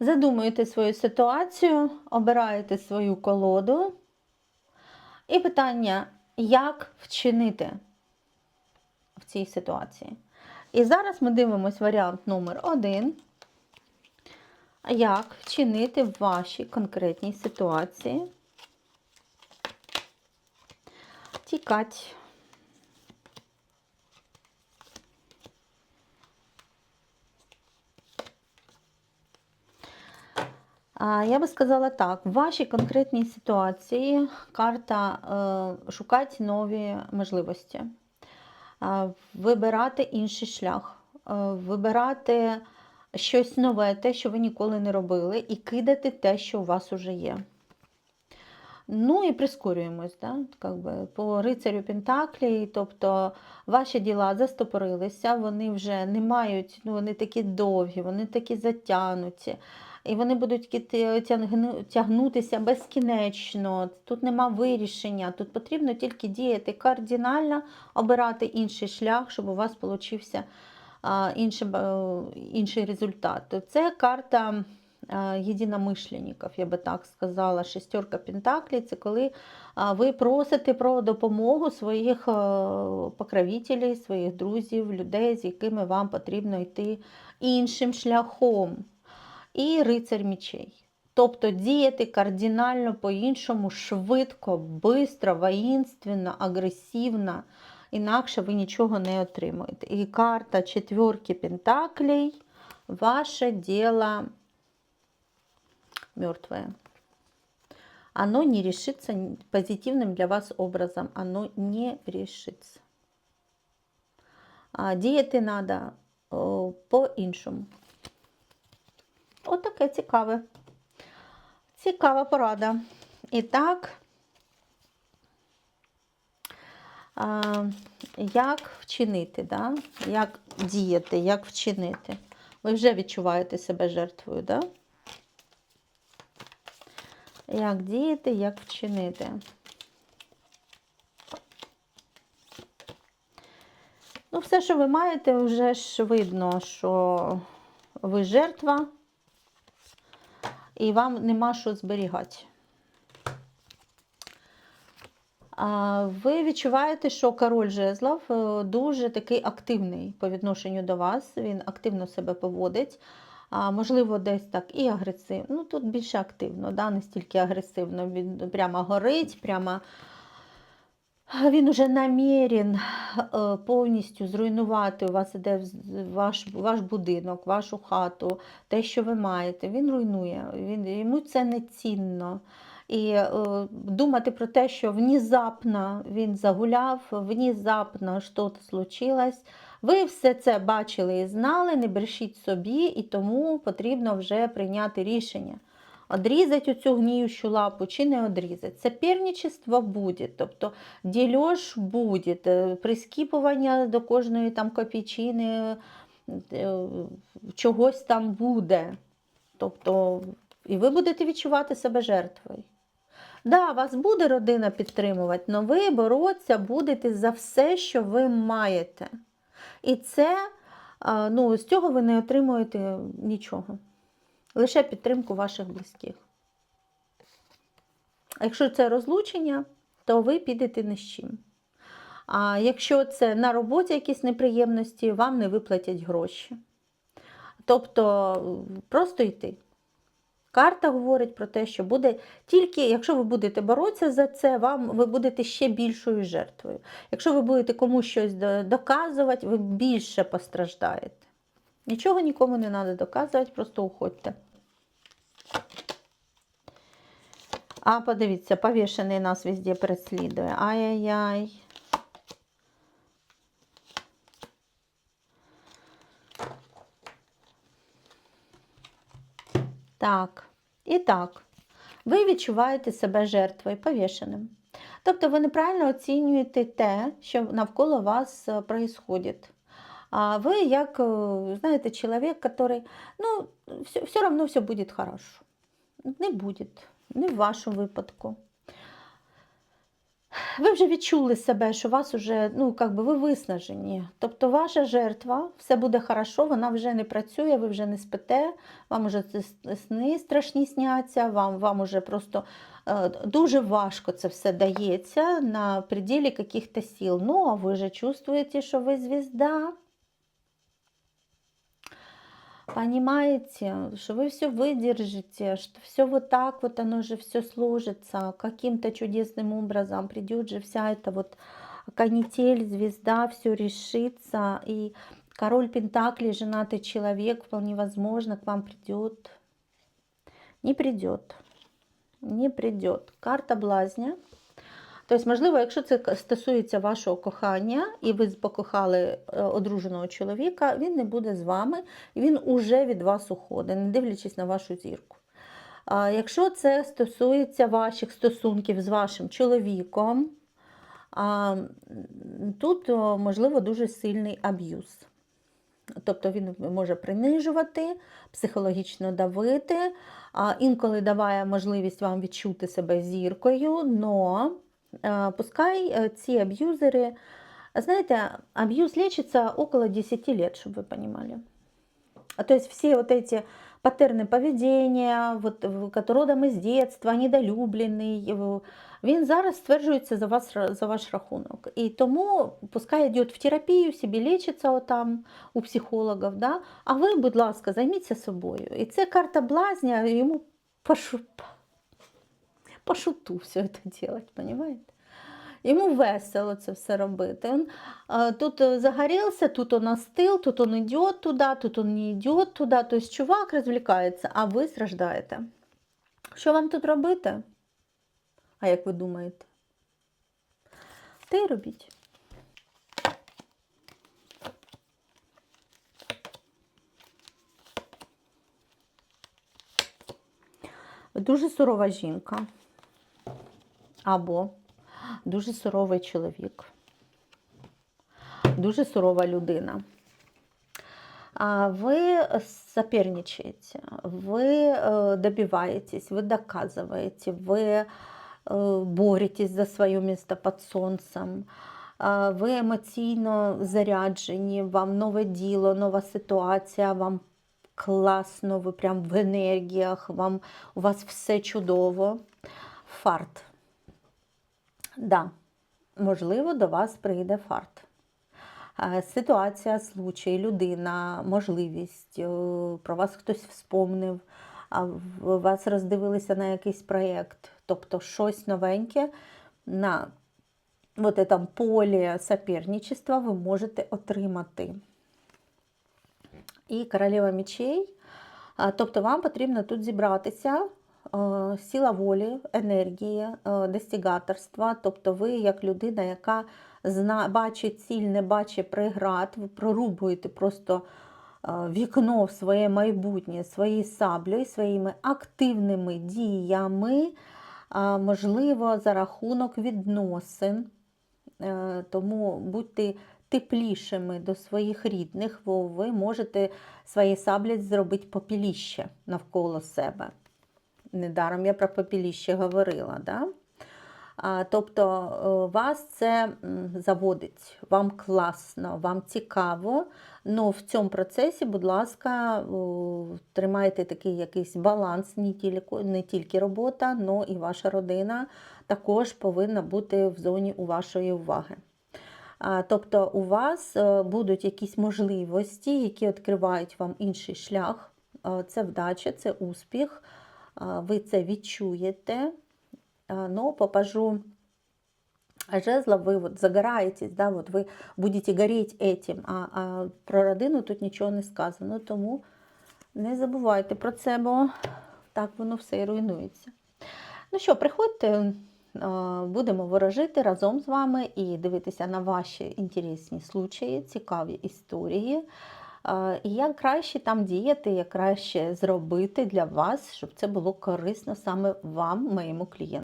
Задумуєте свою ситуацію, обираєте свою колоду. І питання, як вчинити в цій ситуації. І зараз ми дивимось варіант номер один. Як вчинити в вашій конкретній ситуації? Тікать. Я би сказала так: в вашій конкретній ситуації карта е, шукати нові можливості, вибирати інший шлях, е, вибирати щось нове, те, що ви ніколи не робили, і кидати те, що у вас уже є. Ну і прискорюємось, да? как би, по рицарю Пентаклі, тобто ваші діла застопорилися, вони вже не мають, ну вони такі довгі, вони такі затягнуті. І вони будуть тягнутися безкінечно. Тут нема вирішення. Тут потрібно тільки діяти кардинально, обирати інший шлях, щоб у вас получився інший, інший результат. Це карта а, єдиномишленників, я би так сказала. Шестерка Пентаклей це коли ви просите про допомогу своїх е, покровителів, своїх друзів, людей, з якими вам потрібно йти іншим шляхом і рицар мічей. Тобто діяти кардинально по-іншому, швидко, бистро, воїнственно, агресивно, інакше ви нічого не отримуєте. І карта четверки пентаклей, ваше діло мертвое. Оно не решится позитивным для вас образом, оно не решится. Діяти треба по-іншому. Отаке цікаве. Цікава порада. І так, як вчинити, да? як діяти, як вчинити? Ви вже відчуваєте себе жертвою, да? Як діяти, як вчинити? Ну, все, що ви маєте, вже ж видно, що ви жертва і вам нема що зберігати. Ви відчуваєте, що король жезлов е, дуже такий активний по відношенню до вас, він активно себе поводить. Можливо, десь так і агресивно. Ну, тут більше активно, да? не стільки агресивно. Він прямо горить, прямо він уже намірен е, повністю зруйнувати. У вас іде ваш, ваш будинок, вашу хату, те, що ви маєте. Він руйнує. Він, йому це не цінно. І е, думати про те, що внезапно він загуляв, внезапно щось случилось. Ви все це бачили і знали, не брешіть собі, і тому потрібно вже прийняти рішення. Одрізати оцю гніючу лапу чи не одрізати. Соперничество буде, тобто дільош буде, е, прискіпування до кожної там копійчини, е, чогось там буде. Тобто, і ви будете відчувати себе жертвою. Да, вас буде родина підтримувати, але ви боротися будете за все, що ви маєте. І це, ну, з цього ви не отримуєте нічого. Лише підтримку ваших близьких. Якщо це розлучення, то ви підете ні з чим. А якщо це на роботі якісь неприємності, вам не виплатять гроші. Тобто просто йти. Карта говорить про те, що буде тільки, якщо ви будете боротися за це, вам ви будете ще більшою жертвою. Якщо ви будете комусь щось доказувати, ви більше постраждаєте. Нічого нікому не треба доказувати, просто уходьте. А подивіться, повішений нас везде переслідує. Ай-яй-яй. Так, і так, ви відчуваєте себе жертвою повішеним. Тобто ви неправильно оцінюєте те, що навколо вас происходит. А ви як, е, знаєте, чоловік, який, ну, все, все одно все буде хорошо. Не буде, не в вашому випадку. ви вже відчули себе, що вас уже, ну, як би ви виснажені. Тобто ваша жертва, все буде хорошо, вона вже не працює, ви вже не спите, вам уже сни страшні сняться, вам, вам уже просто е, дуже важко це все дається на пределі каких-то сил. Ну, а ви же чувствуєте, що ви звізда. Понимаете, что вы все выдержите, что все вот так вот оно же все сложится, каким-то чудесным образом придет же вся эта вот канитель, звезда, все решится, и король Пентаклей, женатый человек, вполне возможно, к вам придет. Не придет. Не придет. Карта блазня. Тобто, можливо, якщо це стосується вашого кохання, і ви покохали е, одруженого чоловіка, він не буде з вами, він уже від вас уходить, не дивлячись на вашу зірку. А якщо це стосується ваших стосунків з вашим чоловіком, а, тут можливо дуже сильний аб'юз. Тобто він може принижувати, психологічно давити, інколи даває можливість вам відчути себе зіркою, но пускай е, ці аб'юзери, знаєте, аб'юз лечится около 10 лет, чтобы вы понимали. А То есть все вот эти паттерны поведения, вот, в- кот- родом із детства, недолюблений, в- він зараз стверджується за, вас, ра- за ваш рахунок. І тому пускай йде в терапію, собі лечиться отам у психологів, да? а ви, будь ласка, займіться собою. І це карта блазня, йому по, шу... по шуту все це робити, понимаете? Йому весело це все робити. Він, тут е, загорівся, тут он остыл, тут он йде туди, тут он не йде туди. Тобто чувак розвлікається, а ви страждаєте. Що вам тут робити? А як ви думаєте? Те й робіть. Дуже сурова жінка. Або дуже суровий чоловік. Дуже сурова людина. Ви соперничаете, ви е, добиваетесь, ви доказываете, ви е, боретесь за своє місце під сонцем, ви емоційно заряджені, вам нове діло, нова ситуація, вам класно, ви прям в енергіях, вам, у вас все чудово. Фарт. Да, можливо, до вас прийде фарт. Е, Ситуація, случай, людина, можливість, е, про вас хтось вспомнив, вас роздивилися на якийсь проєкт, тобто щось новеньке на вот этом полі соперничества ви можете отримати. І королева мечей, тобто вам потрібно тут зібратися, сила волі, енергії, е, достигаторства, тобто ви як людина, яка зна, бачить ціль, не бачить преград, ви прорубуєте просто е, вікно в своє майбутнє своєю саблею, своїми активними діями, можливо, за рахунок відносин. Е, Тому будьте теплішими до своїх рідних, бо ви можете своєю саблею зробити попіліще навколо себе. Недаром я про попіліще говорила. Да? Тобто е, вас це заводить, вам класно, вам цікаво. але в цьому процесі, будь ласка, тримайте такий якийсь баланс, не тільки, не тільки робота, але і ваша родина також повинна бути в зоні у вашої уваги. Тобто у вас е, будуть якісь можливості, які відкривають вам інший шлях. Е, Це вдача, це успіх, ви це відчуєте. А, Но по пажу жезла вы вот загораетесь, да, вот вы будете гореть этим, а, а про родину тут нічого не сказано. Тому не забувайте про це, бо так воно все і руйнується. Ну що, приходьте, е, будемо ворожити разом з вами і дивитися на ваші інтересні случаї, цікаві історії. І як краще там діяти, як краще зробити для вас, щоб це було корисно саме вам, моєму клієнту.